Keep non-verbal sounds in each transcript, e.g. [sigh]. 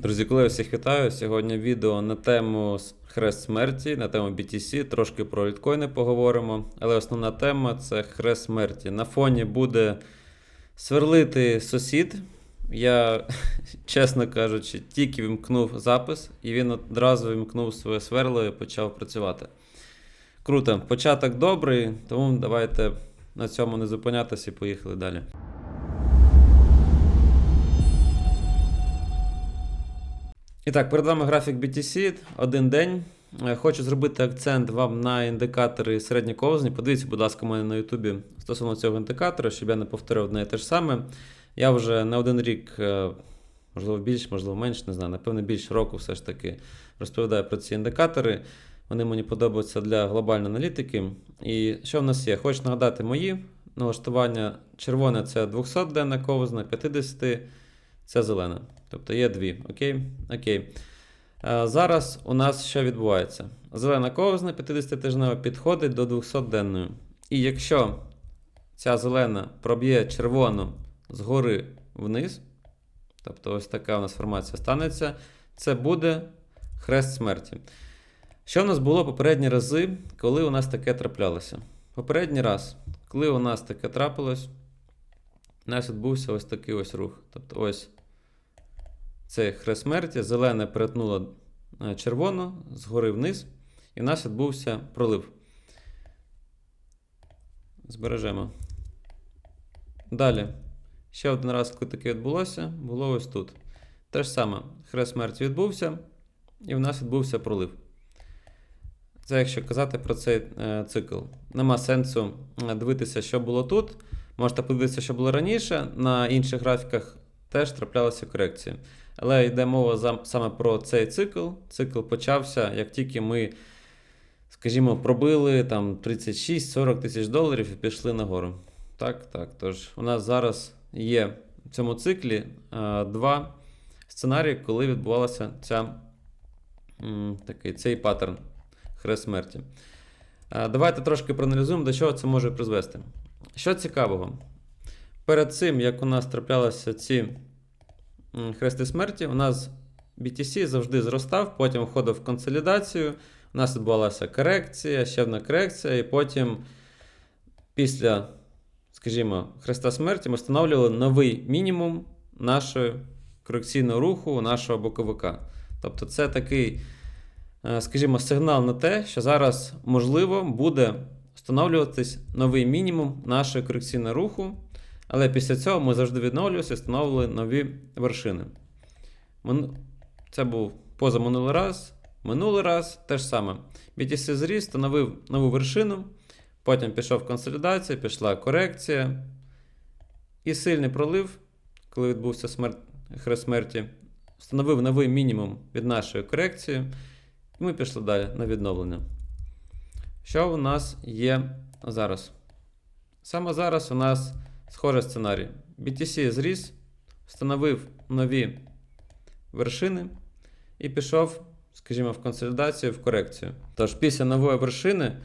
Друзі, коли я всіх вітаю. Сьогодні відео на тему хрест смерті, на тему BTC, трошки про літкоїни поговоримо. Але основна тема це хрест смерті. На фоні буде сверлити сусід. Я, [laughs] чесно кажучи, тільки вимкнув запис, і він одразу вимкнув своє сверло і почав працювати. Круто, початок добрий, тому давайте на цьому не зупинятися і поїхали далі. І так, перед вами графік BTC, один день. Е, Хочу зробити акцент вам на індикатори середньоковзні. Подивіться, будь ласка, мене на Ютубі стосовно цього індикатора, щоб я не повторив одне і те ж саме. Я вже не один рік, е, можливо, більш, можливо, менш, не знаю, напевно, більше року все ж таки розповідаю про ці індикатори. Вони мені подобаються для глобальної аналітики. І що в нас є? Хочу нагадати мої налаштування. Червоне це 200 денна ковзна, 50 це зелена. Тобто є дві. Окей? Окей. Е, Зараз у нас що відбувається? Зелена ковзна 50-тижнева підходить до 200-денної. І якщо ця зелена проб'є червону згори вниз, тобто ось така у нас формація станеться, це буде хрест смерті. Що в нас було попередні рази, коли у нас таке траплялося? Попередній раз, коли у нас таке трапилось, у нас відбувся ось такий ось рух. Тобто ось цей хрест смерті, зелене перетнуло е, червоно згори вниз, і в нас відбувся пролив. Збережемо. Далі. Ще один раз, коли таке відбулося, було ось тут. Те ж саме, хрест смерті відбувся, і в нас відбувся пролив. Це якщо казати про цей е, цикл. Нема сенсу е, дивитися, що було тут. Можете подивитися, що було раніше. На інших графіках теж траплялися корекції. Але йде мова за, саме про цей цикл. Цикл почався, як тільки ми, скажімо, пробили там 36-40 тисяч доларів і пішли нагору. Так, так. Тож у нас зараз є в цьому циклі е, два сценарії, коли відбувалася ця, м, такий, цей паттерн хрест смерті. Е, Давайте трошки проаналізуємо, до чого це може призвести. Що цікавого? Перед цим, як у нас траплялися ці хрести смерті, у нас BTC завжди зростав, потім входив в консолідацію, у нас відбувалася корекція, ще одна корекція, і потім, після, скажімо, хреста смерті, ми встановлювали новий мінімум нашого корекційного руху, нашого боковика. Тобто, це такий е, скажімо, сигнал на те, що зараз можливо буде встановлюватись новий мінімум нашого корекційного руху, але після цього ми завжди відновлюємося і встановили нові вершини. Це був позаминулий раз, минулий раз те ж саме. BTC зріс, встановив нову вершину, потім пішов консолідація, пішла корекція. І сильний пролив, коли відбувся смерть, хрест смерті, встановив новий мінімум від нашої корекції. І ми пішли далі на відновлення. Що у нас є зараз? Саме зараз у нас схожий сценарій. BTC зріс, встановив нові вершини і пішов, скажімо, в консолідацію, в корекцію. Тож, після нової вершини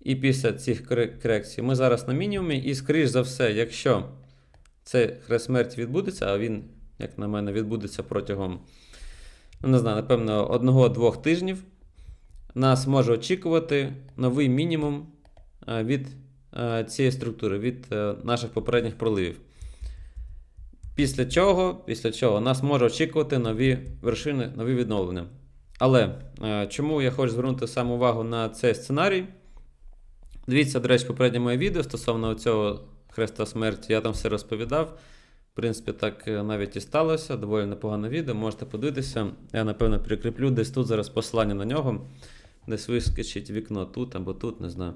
і після цих корекцій ми зараз на мінімумі, і, скоріш за все, якщо цей хрест смерті відбудеться, а він, як на мене, відбудеться протягом, ну, не знаю, напевно, одного-двох тижнів, нас може очікувати новий мінімум е, від цієї структури, від е, наших попередніх проливів. Після чого, після чого нас може очікувати нові вершини, нові відновлення. Але е, чому я хочу звернути саме увагу на цей сценарій? Дивіться, до речі, попереднє моє відео стосовно цього хреста смерті, я там все розповідав. В принципі, так е, навіть і сталося. Доволі непогане відео. Можете подивитися. Я, напевно, прикріплю десь тут зараз посилання на нього. Десь вискочить вікно тут або тут, не знаю.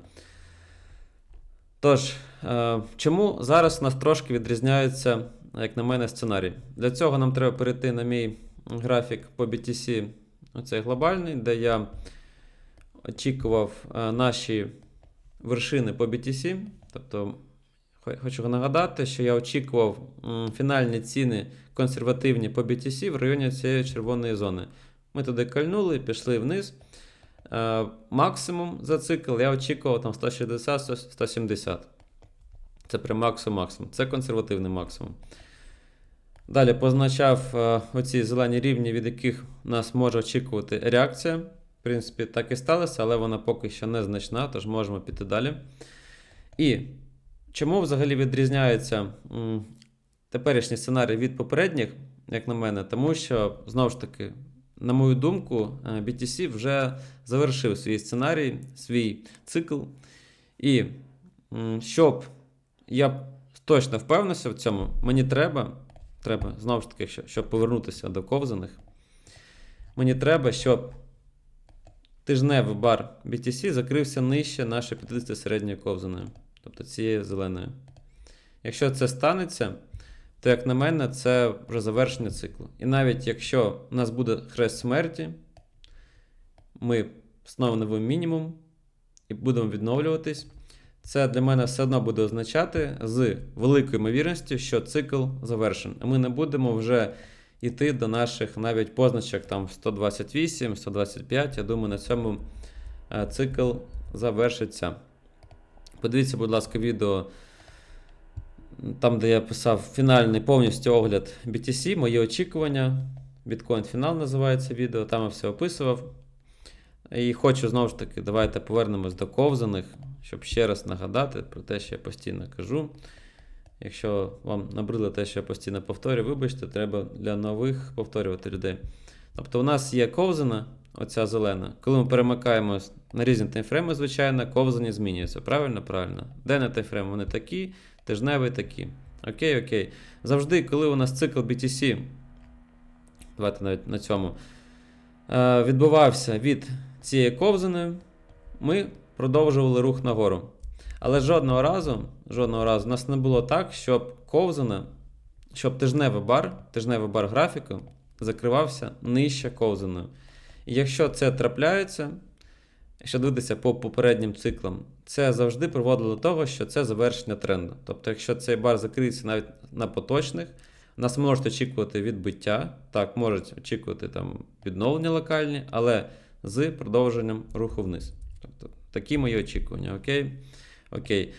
Тож, е, чому зараз у нас трошки відрізняється, як на мене, сценарій? Для цього нам треба перейти на мій графік по BTC, оцей глобальний, де я очікував е, наші вершини по BTC. Тобто, хочу нагадати, що я очікував фінальні ціни консервативні по BTC в районі цієї червоної зони. Ми туди кальнули, пішли вниз. Е, максимум за цикл я очікував там 160-170. Це прям максимум максимум. Це консервативний максимум. Далі позначав е, оці зелені рівні, від яких нас може очікувати реакція. В принципі, так і сталося, але вона поки що незначна, тож можемо піти далі. І чому взагалі відрізняється теперішній сценарій від попередніх, як на мене? Тому що, знову ж таки, на мою думку, е, BTC вже завершив свій сценарій, свій цикл. І щоб я точно впевнився в цьому, мені треба, треба знову ж таки, щоб, повернутися до ковзаних, мені треба, щоб тижневий бар BTC закрився нижче нашої 50 середньої ковзаної, тобто цієї зеленої. Якщо це станеться, то, як на мене, це вже завершення циклу. І навіть якщо у нас буде хрест смерті, ми встановимо мінімум і будемо відновлюватись. Це для мене все одно буде означати з великою ймовірністю, що цикл завершений. Ми не будемо вже йти до наших навіть позначок там 128, 125. Я думаю, на цьому е, цикл завершиться. Подивіться, будь ласка, відео, там, де я писав фінальний повністю огляд BTC, мої очікування. Bitcoin фінал називається відео, там я все описував. І хочу знову ж таки, давайте повернемось до ковзаних, щоб ще раз нагадати про те, що я постійно кажу. Якщо вам набрило те, що я постійно повторюю, вибачте, треба для нових повторювати людей. Тобто, у нас є ковзана, оця зелена. Коли ми перемикаємо на різні таймфрейми, звичайно, ковзані змінюються. Правильно? Правильно. Денний таймфрейм вони такі, тижневий такі. Окей, окей. Завжди, коли у нас цикл BTC, давайте навіть на цьому, е, відбувався від цієї ковзаної, ми продовжували рух нагору. Але жодного разу, жодного разу у нас не було так, щоб ковзана, щоб тижневий бар, тижневий бар графіку закривався нижче ковзаною. І якщо це трапляється, якщо дивитися по попереднім циклам, це завжди приводило до того, що це завершення тренду. Тобто, якщо цей бар закриється навіть на поточних, нас можуть очікувати відбиття, так, можуть очікувати там відновлення локальні, але з продовженням руху вниз. Тобто, такі мої очікування. Окей? Окей.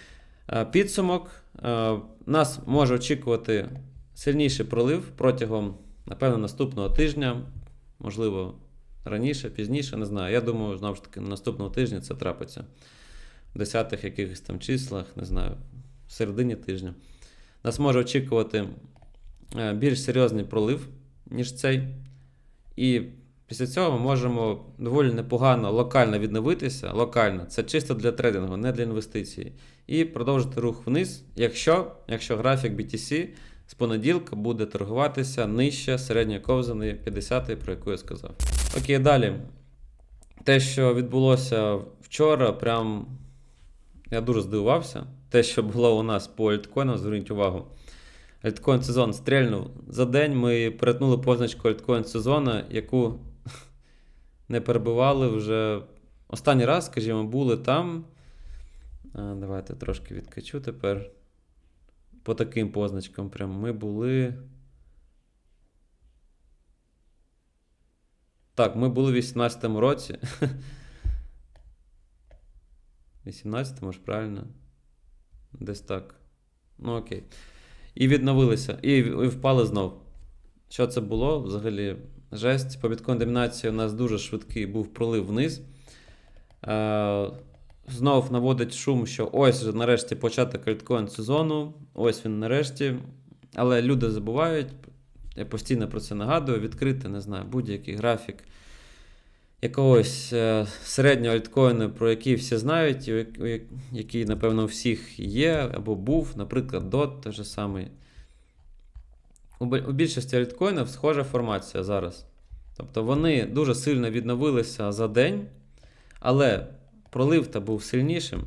Е, Підсумок. Е, Нас може очікувати сильніший пролив протягом, напевно, наступного тижня, можливо, раніше, пізніше, не знаю. Я думаю, знову ж таки, наступного тижня це трапиться. В десятих якихось там числах, не знаю, в середині тижня. Нас може очікувати е, більш серйозний пролив, ніж цей. І після цього ми можемо доволі непогано локально відновитися. Локально, це чисто для трейдингу, не для інвестицій. І продовжити рух вниз, якщо, якщо графік BTC з понеділка буде торгуватися нижче середньої ковзаної 50 про яку я сказав. Окей, далі. Те, що відбулося вчора, прям я дуже здивувався. Те, що було у нас по альткоїнам, зверніть увагу. Альткоін сезон стрельнув. За день ми перетнули позначку альткоін сезону, яку [laughs] не перебивали вже. Останній раз, скажімо, були там. Давайте трошки відкачу тепер. По таким позначкам. Прям ми були. Так, ми були в 18-му році. [laughs] 18-му ж, правильно? Десь так. Ну, окей. І відновилися. І, і впали знов. Що це було? Взагалі, жесть. По біткоін домінації у нас дуже швидкий був пролив вниз. Е, знов наводить шум, що ось нарешті початок альткоін сезону. Ось він нарешті. Але люди забувають. Я постійно про це нагадую. Відкрити, не знаю, будь-який графік якогось е, середнього альткоїну, про який всі знають, який, напевно, у всіх є або був, наприклад, DOT той же самий. У більшості альткоїнів схожа формація зараз. Тобто вони дуже сильно відновилися за день, але пролив та був сильнішим.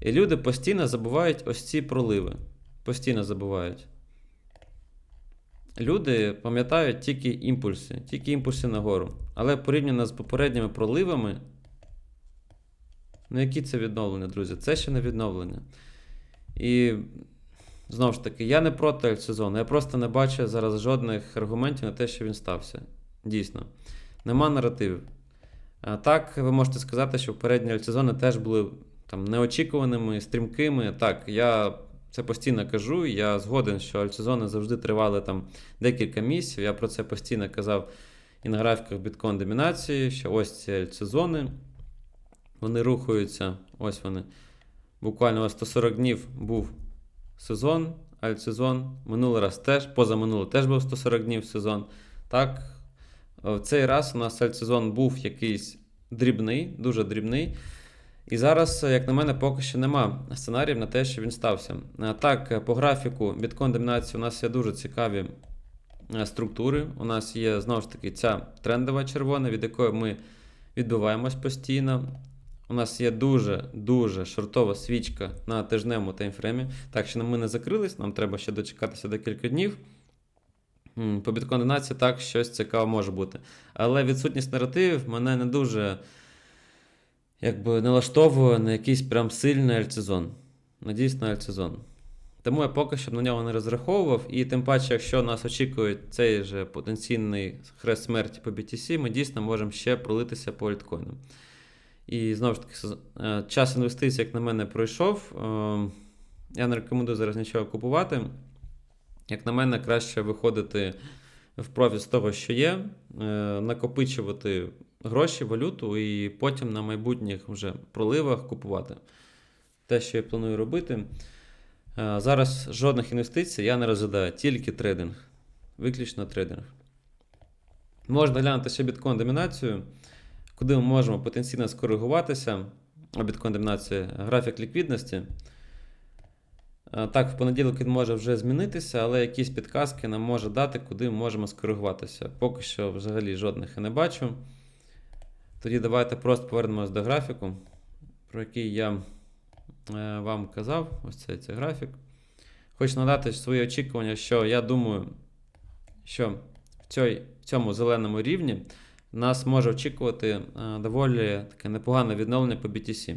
І люди постійно забувають ось ці проливи. Постійно забувають. Люди пам'ятають тільки імпульси, тільки імпульси нагору. Але порівняно з попередніми проливами. Ну, які це відновлення, друзі? Це ще не відновлення. І знову ж таки, я не проти альтсезону. Я просто не бачу зараз жодних аргументів на те, що він стався. Дійсно. Нема наративів. А так, ви можете сказати, що попередні альтсезони теж були там неочікуваними, стрімкими. Так, я це постійно кажу. Я згоден, що альтсезони завжди тривали там декілька місяців. Я про це постійно казав і на графіках біткоін домінації, що ось ці альтсезони. Вони рухаються, ось вони. Буквально 140 днів був сезон, альтсезон. Минулий раз теж, позаминулий теж був 140 днів сезон. Так, в цей раз у нас альтсезон був якийсь дрібний, дуже дрібний. І зараз, як на мене, поки що нема сценаріїв на те, що він стався. Так, по графіку біткоін домінації у нас є дуже цікаві е, структури. У нас є знову ж таки ця трендова червона, від якої ми відбиваємось постійно. У нас є дуже-дуже шортова свічка на тижневому таймфреймі. Так що ми не закрились, нам треба ще дочекатися декілька днів. По біткондинації так щось цікаве може бути. Але відсутність наративів мене не дуже якби, налаштовує на якийсь прям сильний альтсезон. На дійсно альтсезон. Тому я поки що на нього не розраховував, і тим паче, якщо нас очікує цей же потенційний хрест смерті по BTC, ми дійсно можемо ще пролитися по альткоїнам. І знову ж таки, е, час інвестицій, як на мене, пройшов. Е, Я не рекомендую зараз нічого купувати. Як на мене, краще виходити в профіт з того, що є, е, накопичувати гроші, валюту, і потім на майбутніх вже проливах купувати. Те, що я планую робити. Е, Зараз жодних інвестицій я не розглядаю, тільки трейдинг. Виключно трейдинг. Можна глянути ще біткоін домінацію, куди ми можемо потенційно скоригуватися. Біткоін домінація, графік ліквідності. Е, Так, в понеділок він може вже змінитися, але якісь підказки нам може дати, куди ми можемо скоригуватися. Поки що взагалі жодних я не бачу. Тоді давайте просто повернемось до графіку, про який я е, вам казав. Ось цей, цей графік. Хочу надати свої очікування, що я думаю, що в, цій, в цьому зеленому рівні нас може очікувати е, доволі таке непогане відновлення по BTC.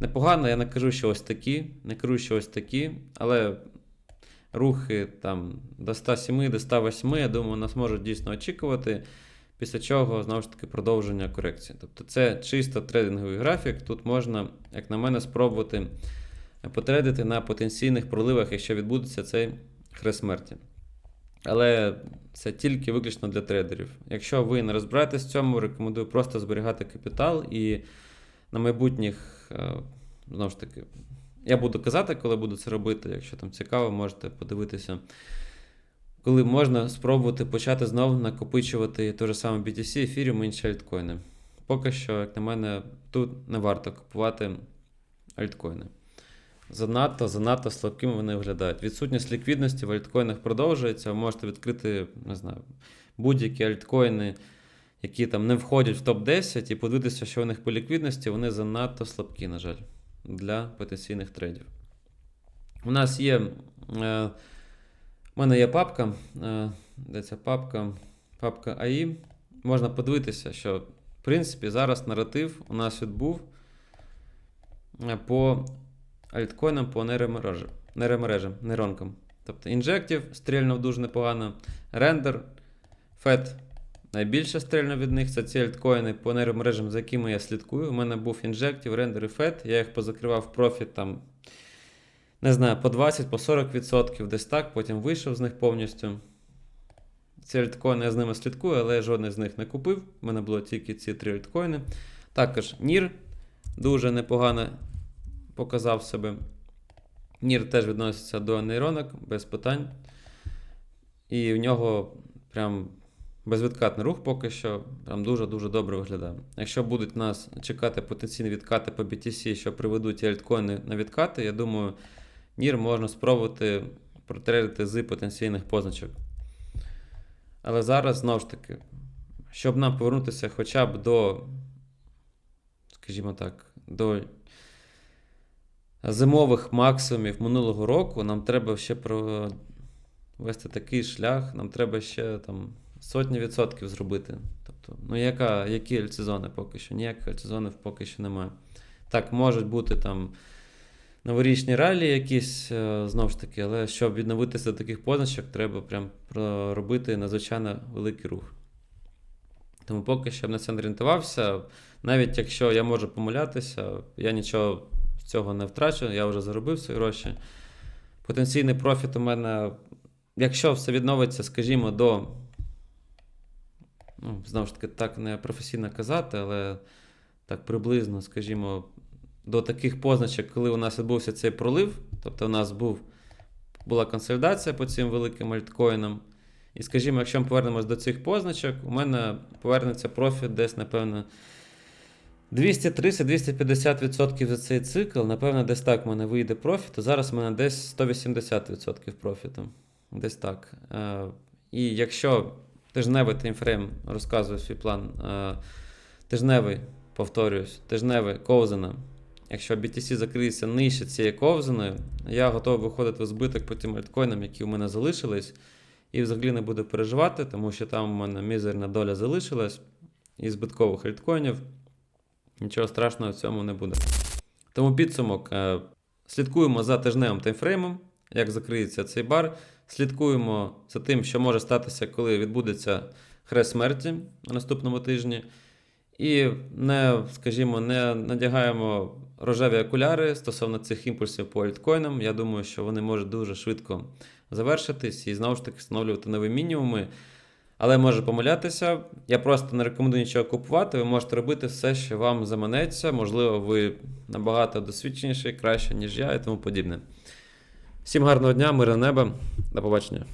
Непогано, я не кажу, що ось такі, не кажу, що ось такі, але рухи там до 107, до 108, я думаю, нас можуть дійсно очікувати. Після чого, знову ж таки, продовження корекції. Тобто це чисто трейдинговий графік. Тут можна, як на мене, спробувати потрейдити на потенційних проливах, якщо відбудеться цей хрест смерті. Але це тільки виключно для трейдерів. Якщо ви не розбираєтесь в цьому, рекомендую просто зберігати капітал і на майбутніх, е, знову ж таки, я буду казати, коли буду це робити. Якщо там цікаво, можете подивитися. Коли можна спробувати почати знову накопичувати те ж саме BTC, ефіріум і інші альткоїни. Поки що, як на мене, тут не варто купувати альткоїни. Занадто, занадто слабкими вони виглядають. Відсутність ліквідності в альткоїнах продовжується. Ви можете відкрити, не знаю, будь-які альткоїни, які там не входять в топ-10, і подивитися, що у них по ліквідності, вони занадто слабкі, на жаль, для потенційних трейдів. У нас є. Е, у мене є папка. Е, де ця папка? Папка AI. Можна подивитися, що, в принципі, зараз наратив у нас відбув е, по альткоїнам, по нейромережам, нейронкам. Тобто інжектів стрільнув дуже непогано. Рендер, FED найбільше стрільно від них. Це ці альткоїни по нейромережам, за якими я слідкую. У мене був інжектів, рендер і FED. Я їх позакривав профіт там не знаю, по 20, по 40%, десь так, потім вийшов з них повністю. Ці альткоїни я з ними слідкую, але я жодний з них не купив. У мене було тільки ці три альткоїни. Також NIR дуже непогано показав себе. NIR теж відноситься до нейронок, без питань. І в нього прям безвідкатний рух поки що прям дуже-дуже добре виглядає. Якщо будуть нас чекати потенційні відкати по BTC, що приведуть альткоїни на відкати, я думаю, NIR можна спробувати протрейдити з потенційних позначок. Але зараз, знову ж таки, щоб нам повернутися хоча б до, скажімо так, до зимових максимумів минулого року, нам треба ще провести такий шлях, нам треба ще там сотні відсотків зробити. Тобто, ну яка, які альтсезони поки що? Ніяких альтсезонів поки що немає. Так, можуть бути там новорічні ралі якісь, е, знову ж таки, але щоб відновитися до таких позначок, треба прям робити надзвичайно великий рух. Тому поки що я на це не орієнтувався. Навіть якщо я можу помилятися, я нічого з цього не втрачу, я вже заробив свої гроші. Потенційний профіт у мене, якщо все відновиться, скажімо, до. Ну, знову ж таки, так не професійно казати, але так приблизно, скажімо, до таких позначок, коли у нас відбувся цей пролив, тобто у нас був, була консолідація по цим великим альткоїнам. І, скажімо, якщо ми повернемось до цих позначок, у мене повернеться профіт десь, напевно, 230-250% за цей цикл. Напевно, десь так в мене вийде профіт. а Зараз в мене десь 180% профіту. Десь так. Е, І якщо тижневий таймфрейм розказує свій план, е, тижневий, повторююсь, тижневий ковзана. Якщо BTC закриється нижче цієї ковзаної, я готовий виходити в збиток по тим альткоїнам, які у мене залишились, і взагалі не буду переживати, тому що там у мене мізерна доля залишилась і збиткових альткоїнів. Нічого страшного в цьому не буде. Тому підсумок: е, слідкуємо за тижневим таймфреймом, як закриється цей бар. Слідкуємо за тим, що може статися, коли відбудеться хрест смерті на наступному тижні. І не, скажімо, не надягаємо рожеві окуляри стосовно цих імпульсів по альткоїнам. Я думаю, що вони можуть дуже швидко завершитись і знову ж таки встановлювати нові мінімуми. Але може помилятися. Я просто не рекомендую нічого купувати. Ви можете робити все, що вам заманеться. Можливо, ви набагато досвідченіший, краще, ніж я, і тому подібне. Всім гарного дня, мирного неба. До побачення.